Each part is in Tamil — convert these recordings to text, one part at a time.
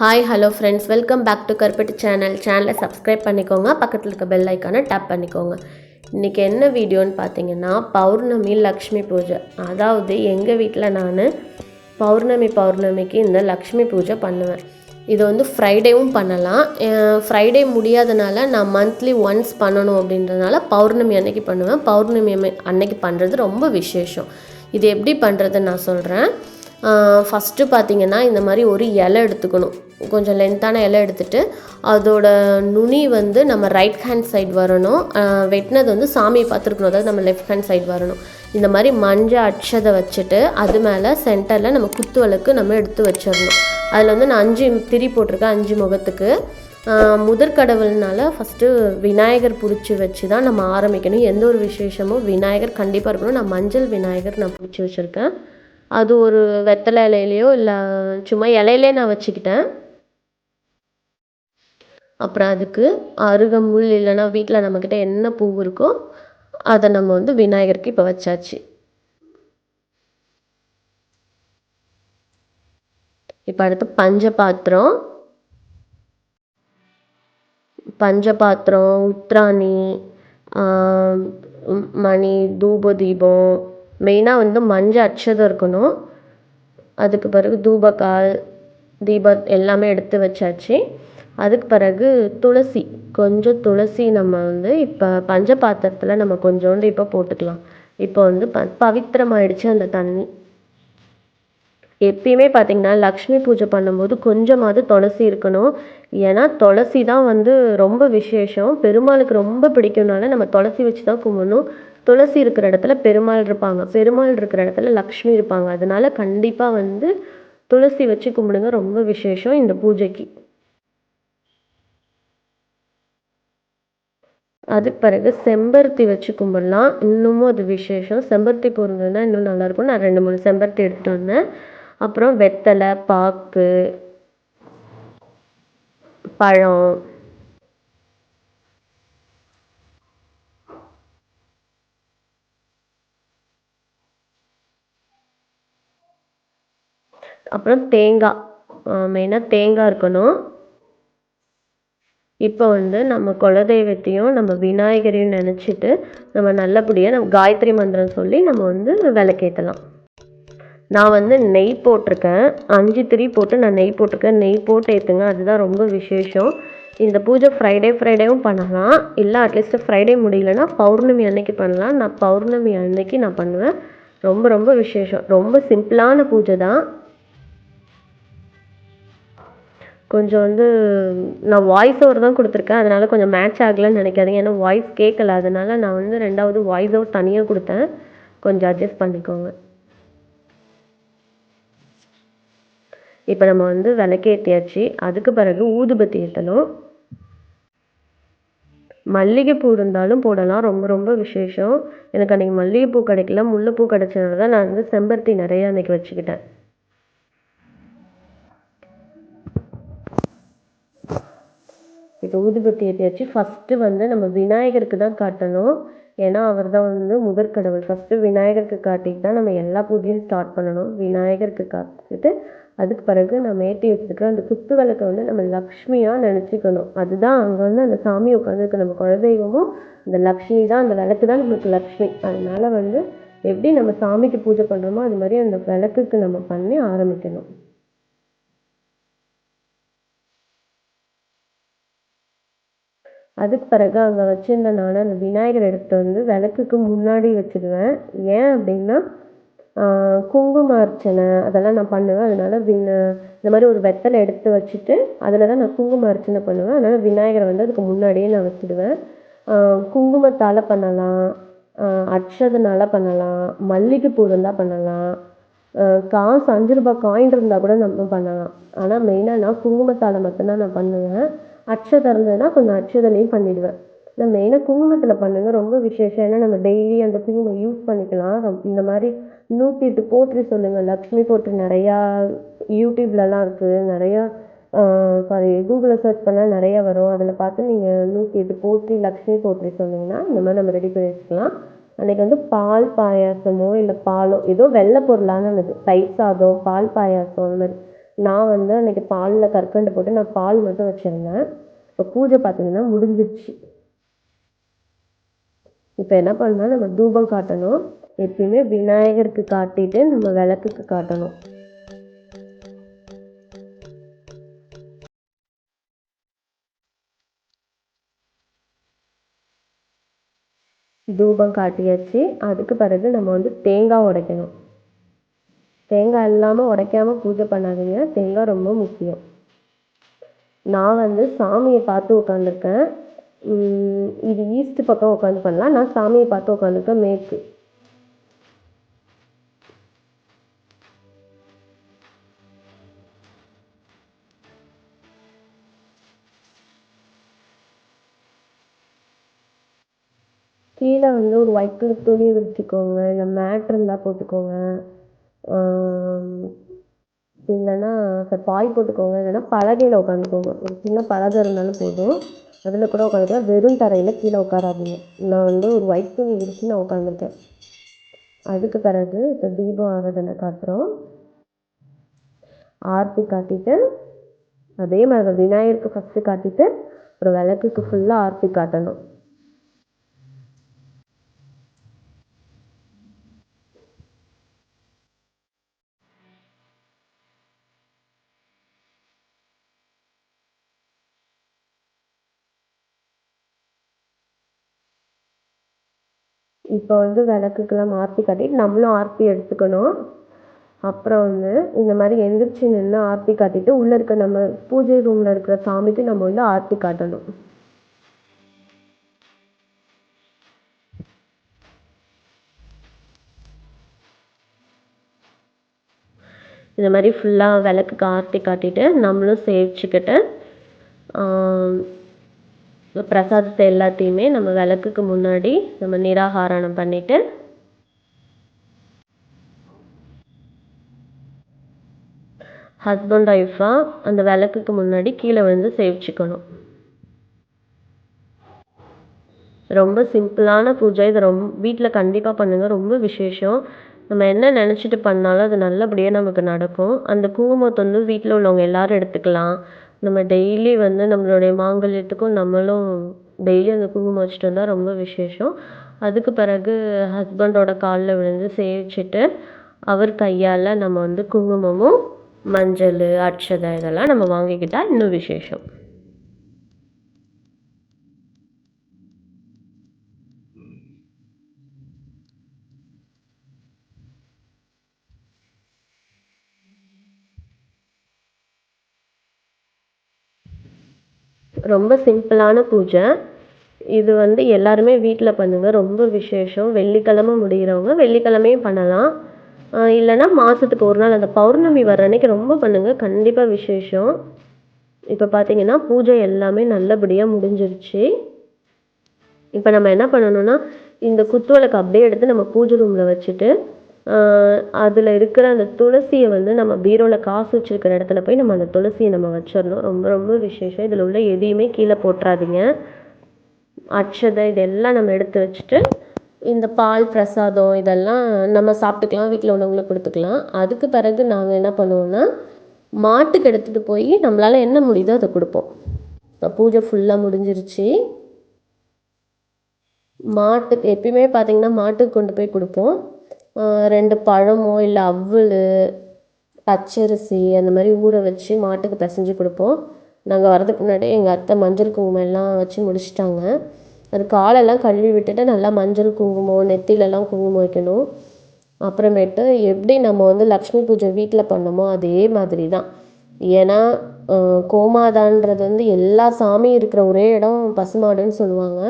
Hi hello friends welcome back to Karupatti channel சேனலை சப்ஸ்கிரைப் பண்ணிக்கோங்க. பக்கத்தில் இருக்க பெல் ஐக்கானை டேப் பண்ணிக்கோங்க. இன்றைக்கி என்ன வீடியோன்னு பார்த்தீங்கன்னா பௌர்ணமி லக்ஷ்மி பூஜை. அதாவது எங்கள் வீட்டில் நான் பௌர்ணமி பௌர்ணமிக்கு இந்த லக்ஷ்மி பூஜை பண்ணுவேன். இது வந்து ஃப்ரைடேவும் பண்ணலாம். ஃப்ரைடே முடியாதனால நான் மந்த்லி ஒன்ஸ் பண்ணணும் அப்படின்றதுனால பௌர்ணமி அன்னைக்கு பண்ணுவேன். பௌர்ணமி அன்னைக்கு பண்ணுறது ரொம்ப விசேஷம். இது எப்படி பண்ணுறதுன்னு நான் சொல்கிறேன் ஃபஸ்ட்டு பார்த்தீங்கன்னா இந்த மாதிரி ஒரு இலை எடுத்துக்கணும். கொஞ்சம் லென்த்தான இலை எடுத்துட்டு அதோட நுனி வந்து நம்ம ரைட் ஹேண்ட் சைடு வரணும். வெட்டினது வந்து சாமியை பார்த்துருக்கணும். அதாவது நம்ம லெஃப்ட் ஹேண்ட் சைடு வரணும். இந்த மாதிரி மஞ்சள் அச்சதை வச்சுட்டு அது மேலே சென்டரில் நம்ம குத்து விளக்கு நம்ம எடுத்து வச்சிடணும். அதில் வந்து நான் அஞ்சு திரி போட்டிருக்கேன் அஞ்சு முகத்துக்கு. முதற்கடவுள்னால ஃபஸ்ட்டு விநாயகர் பிடிச்சி வச்சு தான் நம்ம ஆரம்பிக்கணும். எந்த ஒரு விசேஷமும் விநாயகர் கண்டிப்பாக இருக்கணும். நான் மஞ்சள் விநாயகர் நான் பிடிச்சி வச்சுருக்கேன். அது ஒரு வெத்தலை இலையிலையோ இல்லை சும்மா இலையிலே நான் வச்சுக்கிட்டேன். அப்புறம் அதுக்கு அருகம்புல் இல்லைன்னா வீட்டில் நம்மக்கிட்ட என்ன பூ இருக்கோ அதை நம்ம வந்து விநாயகருக்கு இப்போ வச்சாச்சு. இப்போ அடுத்து பஞ்ச பாத்திரம் பஞ்ச பாத்திரம் உத்ராணி மணி தூப தீபம் மெயினாக வந்து மஞ்சள் அச்சதம் இருக்கணும். அதுக்கு பிறகு தூபக்கால் தீபம் எல்லாமே எடுத்து வச்சாச்சு. அதுக்கு பிறகு துளசி. கொஞ்சம் துளசி நம்ம வந்து இப்போ பஞ்ச பாத்திரத்தில் நம்ம கொஞ்சோண்டு இப்போ போட்டுக்கலாம். இப்போ வந்து ப பவித்திரமாயிடுச்சு அந்த தண்ணி. எப்பயுமே பார்த்தீங்கன்னா லக்ஷ்மி பூஜை பண்ணும்போது கொஞ்சமாவது துளசி இருக்கணும். ஏன்னா துளசி தான் வந்து ரொம்ப விசேஷம். பெருமாளுக்கு ரொம்ப பிடிக்கும்னால நம்ம துளசி வச்சு தான் கும்பிடணும். துளசி இருக்கிற இடத்துல பெருமாள் இருப்பாங்க. பெருமாள் இருக்கிற இடத்துல லக்ஷ்மி இருப்பாங்க. அதனால கண்டிப்பாக வந்து துளசி வச்சு கும்பிடுங்க. ரொம்ப விசேஷம் இந்த பூஜைக்கு. அதுக்கு பிறகு செம்பருத்தி வச்சு கும்பிடலாம். இன்னமும் அது விசேஷம். செம்பருத்தி பூ இருந்ததுன்னா இன்னும் நல்லாயிருக்கும் நான் ரெண்டு மூணு செம்பருத்தி எடுத்துகிட்டு வந்தேன். அப்புறம் வெத்தலை பாக்கு பழம் அப்புறம் தேங்காய். மெயினாக தேங்காய் இருக்கணும். இப்போ வந்து நம்ம குலதெய்வத்தையும் நம்ம விநாயகரையும் நினச்சிட்டு நம்ம நல்லபடியாக நம்ம காயத்ரி மந்திரம் சொல்லி நம்ம வந்து விளக்கேற்றலாம் நான் வந்து நெய் போட்டிருக்கேன். அஞ்சு திரி போட்டு நான் நெய் போட்டிருக்கேன். நெய் போட்டு ஏற்றுங்க அதுதான் ரொம்ப விசேஷம். இந்த பூஜை ஃப்ரைடே ஃப்ரைடேவும் பண்ணலாம். இல்லை அட்லீஸ்ட் ஃப்ரைடே முடியலன்னா பௌர்ணமி அன்னைக்கு பண்ணலாம். நான் பௌர்ணமி அன்னைக்கு நான் பண்ணுவேன். ரொம்ப ரொம்ப விசேஷம். ரொம்ப சிம்பிளான பூஜை தான். கொஞ்சம் வந்து நான் வாய்ஸ் ஓவர் தான் கொடுத்துருக்கேன். அதனால் கொஞ்சம் மேட்ச் ஆகலைன்னு நினைக்காதீங்க. ஏன்னா வாய்ஸ் கேட்கல அதனால் நான் வந்து ரெண்டாவது வாய்ஸ் ஓவர் தனியாக கொடுத்தேன். கொஞ்சம் அட்ஜஸ்ட் பண்ணிக்கோங்க. இப்போ நம்ம வந்து விளக்கேற்றியாச்சு அதுக்கு பிறகு ஊதுபத்தி ஏற்றணும் மல்லிகைப்பூ இருந்தாலும் போடலாம். ரொம்ப ரொம்ப விசேஷம். எனக்கு அன்றைக்கி மல்லிகைப்பூ கிடைக்கல. முல்லைப்பூ கிடைச்சதுனால தான் நான் வந்து செம்பருத்தி நிறையா அன்றைக்கி வச்சுக்கிட்டேன். இப்போ ஊதுபத்தி ஏற்றியாச்சு ஃபஸ்ட்டு வந்து நம்ம விநாயகருக்கு தான் காட்டணும். ஏன்னா அவர் தான் வந்து முதற்கடவுள் ஃபஸ்ட்டு விநாயகருக்கு காட்டிட்டு தான் நம்ம எல்லா பூஜையும் ஸ்டார்ட் பண்ணணும். விநாயகருக்கு காட்டிட்டு அதுக்கு பிறகு நம்ம ஏற்றி வச்சுருக்க அந்த குத்து விளக்கை வந்து நம்ம லக்ஷ்மியாக நினச்சிக்கணும். அதுதான் அங்கே வந்து அந்த சாமி உட்காந்துருக்கு நம்ம குலதெய்வமும் அந்த லக்ஷ்மி தான் அந்த விளக்கு தான் நம்மளுக்கு லக்ஷ்மி. அதனால வந்து எப்படி நம்ம சாமிக்கு பூஜை பண்ணுறோமோ அது மாதிரி அந்த விளக்குக்கு நம்ம பண்ணி ஆரம்பிக்கணும். அதுக்கு பிறகு அங்கே வச்சுருந்த நான் அந்த விநாயகர் எடுத்துகிட்டு வந்து விளக்குக்கு முன்னாடி வச்சிடுவேன் ஏன் அப்படின்னா குங்கும அர்ச்சனை அதெல்லாம் நான் பண்ணுவேன். அதனால் விந இந்த மாதிரி ஒரு வெத்தலை எடுத்து வச்சுட்டு அதில் தான் நான் குங்கும அர்ச்சனை பண்ணுவேன். அதனால் விநாயகரை வந்து அதுக்கு முன்னாடியே நான் வச்சிடுவேன். குங்குமத்தால் பண்ணலாம். ஆஹ் அட்சதனால பண்ணலாம். மல்லிகைப்பூ இருந்தால் பண்ணலாம். காசு அஞ்சு ரூபாய் காயின் இருந்தால் கூட நம்ம பண்ணலாம். ஆனால் மெயினாக நான் குங்குமத்தால் மட்டும்தான் நான் பண்ணுவேன். அட்சதை இருந்ததுன்னா கொஞ்சம் அட்சதையிலையும் பண்ணிடுவேன். நான் மெயினாக குங்குமத்தில் பண்ணுங்க. ரொம்ப விசேஷம். ஏன்னா நம்ம டெய்லி அந்த குங்குமம் யூஸ் பண்ணிக்கலாம். இந்த மாதிரி நூற்றி எட்டு போற்றி சொல்லுங்கள் லக்ஷ்மி போற்றி நிறையா யூடியூப்லலாம் இருக்குது நிறையா சாரி கூகுளில் சர்ச் பண்ணால் நிறையா வரும். அதில் பார்த்து நீங்கள் நூற்றி எட்டு போற்றி லக்ஷ்மி போற்றி சொன்னீங்கன்னா இந்த மாதிரி நம்ம ரெடி பண்ணி வச்சுக்கலாம். அன்றைக்கி வந்து பால் பாயாசமோ இல்லை பாலோ ஏதோ வெள்ளை பொருளானது. தயிர் சாதம் பால் பாயாசம் அந்த மாதிரி. நான் வந்து அன்றைக்கி பாலில் கற்கண்டு போட்டு நான் பால் மட்டும் வச்சுருந்தேன். இப்போ பூஜை பார்த்தீங்கன்னா முடிஞ்சிடுச்சு இப்போ என்ன பண்ணால் நம்ம தூபம் காட்டணும். எப்பயுமே விநாயகருக்கு காட்டிட்டு நம்ம விளக்குக்கு காட்டணும். தூபம் காட்டியாச்சு. அதுக்கு பிறகு நம்ம வந்து தேங்காய் உடைக்கணும். தேங்காய் இல்லாமல் உடைக்காமல் பூஜை பண்ணாதீங்க. தேங்காய் ரொம்ப முக்கியம். நான் வந்து சாமியை பார்த்து உட்காந்துருக்கேன் இது ஈஸ்ட் பக்கம் உட்காந்து பண்ணலாம். நான் சாமியை பார்த்து உட்காந்துருக்கேன் மேற்கு. கீழே வந்து ஒரு ஒயிட் கலர் துணி விரிச்சிக்கோங்க. இல்லை மேட் இருந்தால் போட்டுக்கோங்க. இல்லைன்னா சார் பாய் போட்டுக்கோங்க இல்லைன்னா பலகையில் உட்காந்துக்கோங்க. ஒரு சின்ன பலகை இருந்தாலும் போதும். அதில் கூட உட்காந்துக்கலாம் வெறும் தரையில் கீழே உட்காராதீங்க. நான் வந்து ஒரு ஒயிட் துணி விரித்து நான் உட்காந்துருக்கேன். அதுக்கு பிறகு இப்போ தீபம் ஆராதனை காட்டுறோம் ஆர்த்தி காட்டிட்டு அதே மாதிரி விநாயகருக்கு ஃபஸ்ட்டு காட்டிட்டு ஒரு விளக்குக்கு ஃபுல்லாக ஆர்த்தி காட்டணும். இப்போ வந்து விளக்குக்கெல்லாம் ஆர்த்தி காட்டிட்டு நம்மளும் ஆர்த்தி எடுத்துக்கணும். அப்புறம் வந்து இந்த மாதிரி எந்திரிச்சு நின்று ஆர்த்தி காட்டிட்டு உள்ளே இருக்க நம்ம பூஜை ரூமில் இருக்கிற சாமிக்கு நம்ம வந்து ஆர்த்தி காட்டணும். இந்த மாதிரி ஃபுல்லாக விளக்குக்கு ஆர்த்தி காட்டிட்டு நம்மளும் சேவிச்சுக்கிட்டு பிரசாதத்தை எல்லாத்தையுமே நம்ம விளக்குக்கு முன்னாடி நம்ம நிராகாரணம் பண்ணிவிட்டு ஹஸ்பண்ட் ஒய்ஃபாக அந்த விளக்குக்கு முன்னாடி கீழே வந்து சேவிச்சுக்கணும். ரொம்ப சிம்பிளான பூஜை. இதை ரொம்ப வீட்டில் கண்டிப்பாக பண்ணுங்கள் ரொம்ப விசேஷம். நம்ம என்ன நினச்சிட்டு பண்ணாலும் அது நல்லபடியாக நமக்கு நடக்கும். அந்த குங்குமத்தை வந்து வீட்டில் உள்ளவங்க எல்லோரும் எடுத்துக்கலாம். நம்ம டெய்லி வந்து நம்மளுடைய மாங்கல்யத்துக்கும் நம்மளும் டெய்லி அந்த குங்குமம் வச்சுட்டு வந்தால் ரொம்ப விசேஷம். அதுக்கு பிறகு ஹஸ்பண்டோட காலில் விழுந்து சேவிச்சுட்டு அவர் கையால் நம்ம வந்து குங்குமமும் மஞ்சள் அட்சதை இதெல்லாம் நம்ம வாங்கிக்கிட்டால் இன்னும் விசேஷம். ரொம்ப சிம்பிளான பூஜை. இது வந்து எல்லாருமே வீட்டில் பண்ணுங்கள் ரொம்ப விசேஷம். வெள்ளிக்கிழம முடிகிறவங்க வெள்ளிக்கிழமையும் பண்ணலாம். இல்லைன்னா மாதத்துக்கு ஒரு நாள் அந்த பௌர்ணமி வர அன்னைக்கு ரொம்ப பண்ணுங்கள் கண்டிப்பாக விசேஷம். இப்போ பார்த்தீங்கன்னா பூஜை எல்லாமே நல்லபடியாக முடிஞ்சிருச்சு. இப்போ நம்ம என்ன பண்ணணும்னா இந்த குத்து விளக்கு அப்படியே எடுத்து நம்ம பூஜை ரூமில் வச்சுட்டு அதில் இருக்கிற அந்த துளசியை வந்து நம்ம பீரோவில் காசு வச்சுருக்கிற இடத்துல போய் நம்ம அந்த துளசியை நம்ம வச்சிடணும். ரொம்ப ரொம்ப விசேஷம். இதில் உள்ள எதையுமே கீழே போட்டுறாதீங்க. அட்சதை இதெல்லாம் நம்ம எடுத்து வச்சுட்டு இந்த பால் பிரசாதம் இதெல்லாம் நம்ம சாப்பிட்டுக்கலாம். வீட்டில் உள்ளவங்களுக்கு கொடுத்துக்கலாம். அதுக்கு பிறகு நாங்கள் என்ன பண்ணுவோம்னா மாட்டுக்கு எடுத்துகிட்டு போய் நம்மளால் என்ன முடியுதோ அதை கொடுப்போம். இப்போ பூஜை ஃபுல்லாக முடிஞ்சிருச்சு. மாட்டுக்கு எப்பயுமே பார்த்திங்கன்னா மாட்டுக்கு கொண்டு போய் கொடுப்போம். ரெண்டு பழமோ இல்லை அவல் பச்சரிசி அந்த மாதிரி ஊற வச்சு மாட்டுக்கு பிசஞ்சி கொடுப்போம். நாங்கள் வரதுக்கு முன்னாடியே எங்கள் அத்தை மஞ்சள் குங்குமம் எல்லாம் வச்சு முடிச்சிட்டாங்க. அது காலெல்லாம் கழுவி விட்டுட்டு நல்லா மஞ்சள் குங்குமம் நெத்திலலாம் குங்குமம் வைக்கணும். அப்புறமேட்டு எப்படி நம்ம வந்து லக்ஷ்மி பூஜை வீட்டில் பண்ணோமோ அதே மாதிரி தான் ஏன்னா கோமாதான்றது வந்து எல்லா சாமியும் இருக்கிற ஒரே இடம் பசுமாடுன்னு சொல்லுவாங்க.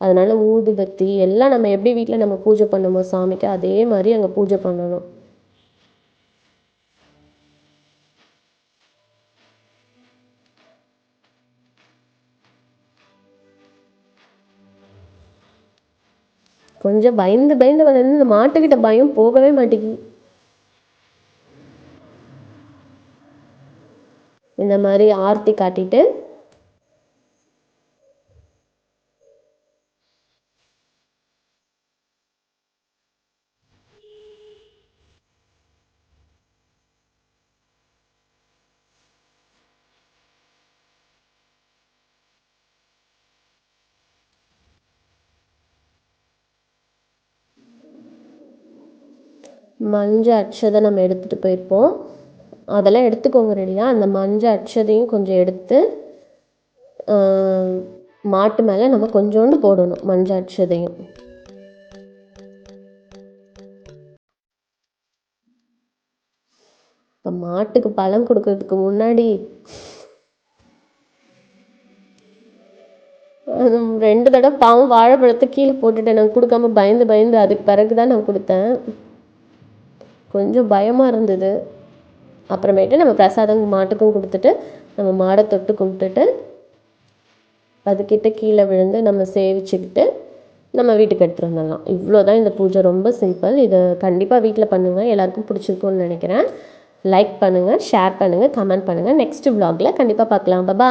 அதனால் ஊதுபத்தி எல்லாம் நம்ம எப்படி வீட்டில் நம்ம பூஜை பண்ணுமோ சாமிக்கு அதே மாதிரி அங்கே பூஜை பண்ணணும். கொஞ்சம் பயந்து பயந்து வந்து இந்த மாட்டுக்கிட்ட பயம் போகவே மாட்டேங்குது. இந்த மாதிரி ஆர்த்தி காட்டிட்டு மஞ்சள் அட்சதை நம்ம எடுத்துகிட்டு போயிருப்போம். அதெல்லாம் எடுத்துக்கோங்க ரெடியாக அந்த மஞ்சள் அட்சதையும் கொஞ்சம் எடுத்து ஆஹ், மாட்டு மேலே நம்ம கொஞ்சோண்டு போடணும் மஞ்சள் அட்சதையும் இப்போ மாட்டுக்கு பழம் கொடுக்கறதுக்கு முன்னாடி ரெண்டு தடவை பாவம் வாழைப்பழத்தை கீழே போட்டுட்டேன். நான் கொடுக்காம பயந்து பயந்து அதுக்கு பிறகு தான் நான் கொடுத்தேன். கொஞ்சம் பயமாக இருந்தது. அப்புறமேட்டு நம்ம பிரசாதம் மாட்டுக்கும் கொடுத்துட்டு நம்ம மாடை தொட்டு கும்பிட்டுட்டு அதுக்கிட்ட கீழே விழுந்து நம்ம சேவிச்சுக்கிட்டு நம்ம வீட்டுக்கு எடுத்துகிட்டு வந்துடலாம். இவ்வளோ தான் இந்த பூஜை. ரொம்ப சிம்பிள் இதை கண்டிப்பாக வீட்டில் பண்ணுங்கள் எல்லாருக்கும் பிடிச்சிருக்கும்னு நினைக்கிறேன். லைக் பண்ணுங்கள் ஷேர் பண்ணுங்கள் கமெண்ட் பண்ணுங்கள் நெக்ஸ்ட் வ்ளாகில் கண்டிப்பாக பார்க்கலாம். பாபா